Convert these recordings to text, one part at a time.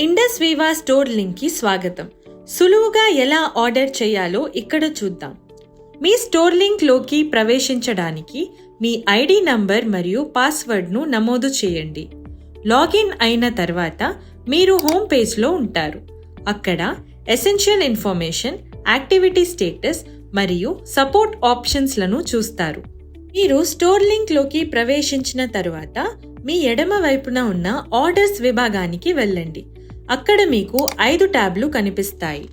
Indus వీవా store లింక్కి స్వాగతం. సులువుగా ఎలా ఆర్డర్ చేయాలో ఇక్కడ చూద్దాం. మీ స్టోర్ లింక్లోకి ప్రవేశించడానికి మీ ఐడి నంబర్ మరియు పాస్వర్డ్ను నమోదు చేయండి. లాగిన్ అయిన తర్వాత మీరు హోమ్ పేజ్లో ఉంటారు. అక్కడ ఎసెన్షియల్ ఇన్ఫర్మేషన్ యాక్టివిటీ స్టేటస్ మరియు సపోర్ట్ ఆప్షన్స్లను చూస్తారు. మీరు స్టోర్ లింక్లోకి ప్రవేశించిన తరువాత మీ ఎడమ వైపున ఉన్న ఆర్డర్స్ విభాగానికి వెళ్ళండి. అక్కడ మీకు ఐదు ట్యాబ్లు కనిపిస్తాయి.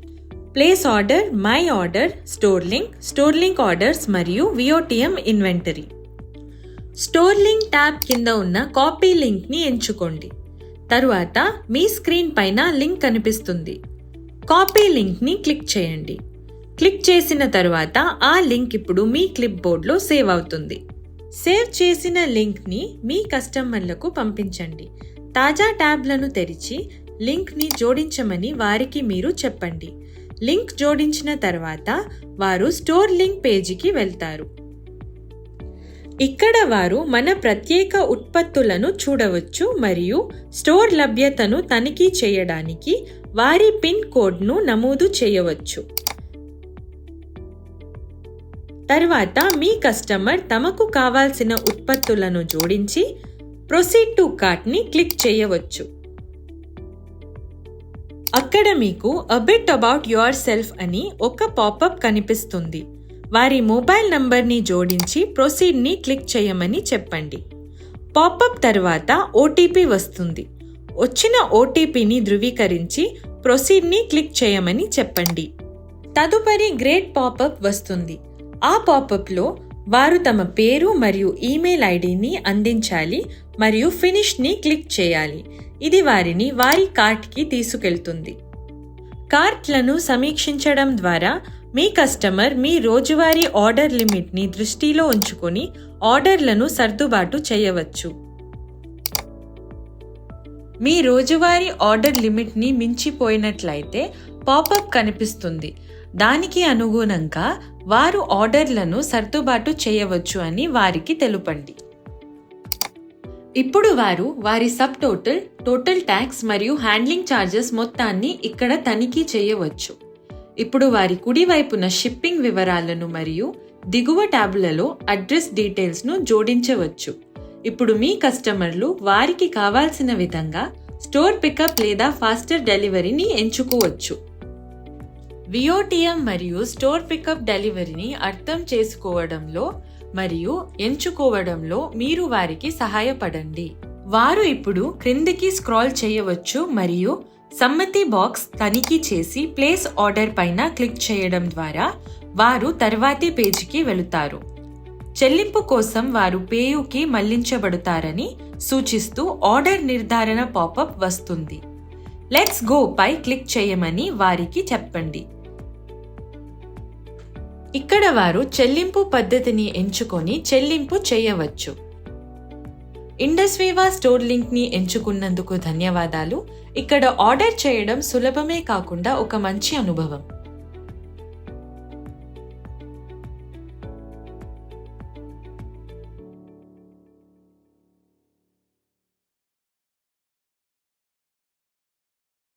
Place order my order store link store link orders మరియు వియోటిఎం ఇన్వెంటరీ. స్టోర్ లింక్ ట్యాబ్ కింద ఉన్న కాపీ లింక్ని ఎంచుకోండి. తరువాత మీ స్క్రీన్ పైన లింక్ కనిపిస్తుంది. కాపీ లింక్ని క్లిక్ చేయండి. క్లిక్ చేసిన తరువాత ఆ లింక్ ఇప్పుడు మీ క్లిప్ బోర్డ్లో సేవ్ అవుతుంది. సేవ్ చేసిన లింక్ని మీ కస్టమర్లకు పంపించండి. తాజా ట్యాబ్లను తెరిచి లింక్ని జోడించమని వారికి మీరు చెప్పండి. లింక్ జోడించిన తర్వాత వారు స్టోర్ లింక్ పేజీకి వెళ్తారు. ఇక్కడ వారు మన ప్రత్యేక ఉత్పత్తులను చూడవచ్చు మరియు స్టోర్ లభ్యతను తనిఖీ చేయడానికి వారి పిన్ కోడ్ను నమోదు చేయవచ్చు. తర్వాత మీ కస్టమర్ తమకు కావాల్సిన ఉత్పత్తులను జోడించి ప్రొసీడ్ టు కార్ట్ని క్లిక్ చేయవచ్చు. అక్కడ మీకు అబిట్ అబౌట్ యువర్ సెల్ఫ్ అని ఒక పాపప్ కనిపిస్తుంది. వారి మొబైల్ నంబర్ని జోడించి ప్రొసీడ్ని క్లిక్ చేయమని చెప్పండి. పాపప్ తర్వాత ఓటీపీ వస్తుంది. వచ్చిన ఓటీపీని ధృవీకరించి ప్రొసీడ్ని క్లిక్ చేయమని చెప్పండి. తదుపరి గ్రేట్ పాపప్ వస్తుంది. ఆ పాపప్లో వారు తమ పేరు మరియు ఈమెయిల్ ఐడిని అందించాలి. మరియు ఫినిష్ని క్లిక్ చేయాలి. ఇది వారిని వారి కార్ట్కి తీసుకెళ్తుంది. కార్ట్లను సమీక్షించడం ద్వారా మీ కస్టమర్ మీ రోజువారీ ఆర్డర్ లిమిట్ని దృష్టిలో ఉంచుకొని ఆర్డర్లను సర్దుబాటు చేయవచ్చు. మీ రోజువారీ ఆర్డర్ లిమిట్ని మించిపోయినట్లయితే పాపప్ కనిపిస్తుంది. దానికి అనుగుణంగా వారు ఆర్డర్లను సర్దుబాటు చేయవచ్చు అని వారికి తెలుపండి. ఇప్పుడు వారు వారి సబ్ టోటల్ టోటల్ ట్యాక్స్ మరియు హ్యాండ్లింగ్ ఛార్జెస్ మొత్తాన్ని ఇక్కడ తనిఖీ చేయవచ్చు. ఇప్పుడు వారి కుడివైపున షిప్పింగ్ వివరాలను మరియు దిగువ ట్యాబులలో అడ్రస్ డీటెయిల్స్ను జోడించవచ్చు. ఇప్పుడు మీ కస్టమర్లు వారికి కావాల్సిన విధంగా స్టోర్ పికప్ లేదా ఫాస్టర్ డెలివరీని ఎంచుకోవచ్చు. విఓటిఎం మరియు స్టోర్ పికప్ డెలివరీని అర్థం చేసుకోవడంలో మరియు ఎంచుకోవడంలో మీరు వారికి సహాయపడండి. వారు ఇప్పుడు క్రిందికి స్క్రాల్ చేయవచ్చు మరియు సమ్మతి బాక్స్ తనిఖీ చేసి ప్లేస్ ఆర్డర్ పైన క్లిక్ చేయడం ద్వారా వారు తర్వాతి పేజీకి వెళుతారు. చెల్లింపు కోసం వారు పేయుకి మళ్ళించబడతారని సూచిస్తూ ఆర్డర్ నిర్ధారణ పాపప్ వస్తుంది. లెట్స్ గో పై క్లిక్ చేయమని వారికి చెప్పండి. ఇక్కడ వారు చెల్లింపు పద్ధతిని ఎంచుకొని చెల్లింపు చేయవచ్చు. ఇండస్వీవా స్టోర్ లింక్ని ఎంచుకున్నందుకు ధన్యవాదాలు. ఇక్కడ ఆర్డర్ చేయడం సులభమే కాకుండా ఒక మంచి అనుభవం.